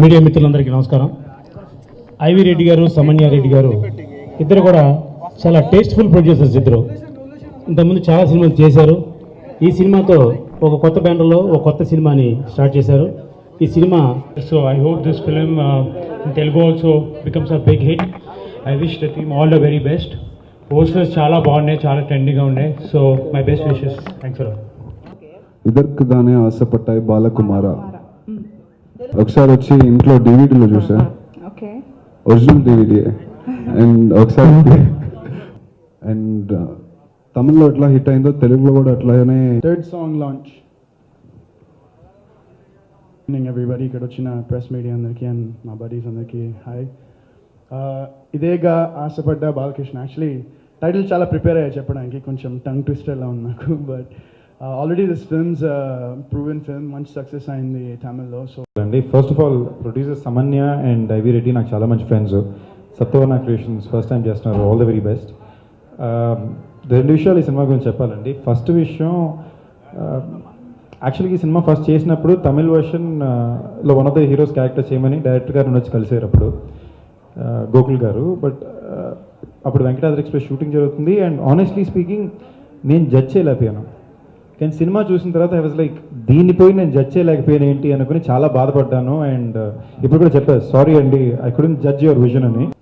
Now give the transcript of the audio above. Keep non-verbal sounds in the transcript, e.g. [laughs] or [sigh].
Media మిత్రులందరికీ నమస్కారం. IV Reddy గారు సమన్య రెడ్డి గారు ఇద్దరు కూడా చాలా టేస్ట్ఫుల్ ప్రొడ్యూసర్స్ ఇద్దరు. ఇంతకుముందు చాలా సినిమాలు చేశారు. ఈ సినిమాతో ఒక కొత్త బ్యానర్లో ఒక కొత్త సినిమాని స్టార్ట్ చేశారు. ఈ సినిమా hope this film uh, in Telugu also becomes a big hit. I wish the team all the very best. Posters చాలా బాగున్నాయి చాలా ట్రెండింగ్గా ఉన్నాయి. So my best wishes thanks ఇద్దరికి దానే ఆశపట్టాయి బాలకుమార. ఒకసారి వచ్చి ఇంట్లో డివిడీలో చూసా. ఓకే. ఒరిజినల్ డివిడీ అండ్ ఒకసారి [laughs] అండ్ తమిళ్ళో ఎట్లా హిట్ అయిందో తెలుగులో కూడా అట్లానే third song launch evening everybody ఇక్కడ వచ్చిన ప్రెస్ మీడియా అందరికీ అండ్ మా బడీస్ అందరికీ హాయ్ ఇదేగా ఆశపడ్డ బాలకృష్ణ. యాక్చువల్లీ టైటిల్ చాలా ప్రిపేర్ అయ్యా చెప్పడానికి. కొంచెం టంగ్ ట్విస్టర్లా ఉంది నాకు but already this films proven film మంచి సక్సెస్ అయింది తమిళ్ళో సో అండి first of all producer Samanya and I V Reddy నాకు చాలా మంచి friends Satyavarna creations first time చేస్తున్నారు ఆల్ ద వెరీ బెస్ట్ రెండు విషయాలు ఈ సినిమా గురించి చెప్పాలండి. ఫస్ట్ విషయం um, యాక్చువల్గా ఈ సినిమా ఫస్ట్ చేసినప్పుడు Tamil వర్షన్లో one of the heroes character చేయమని డైరెక్టర్ గారు వచ్చి కలిసారు అప్పుడు. Uh, గోకుల్ గారు. బట్ uh, అప్పుడు వెంకటాద్రి ఎక్స్ప్రెస్ షూటింగ్ జరుగుతుంది. అండ్ ఆనెస్ట్లీ స్పీకింగ్ నేను జడ్జ్ చేయలేకపోయాను. కానీ సినిమా చూసిన తర్వాత ఐ వాజ్ లైక్ దీనిపోయి నేను జడ్జ్ చేయలేకపోయాను ఏంటి అనుకుని చాలా బాధపడ్డాను. అండ్ uh, ఇప్పుడు కూడా చెప్పాను సారీ అండి I couldn't judge your vision అని.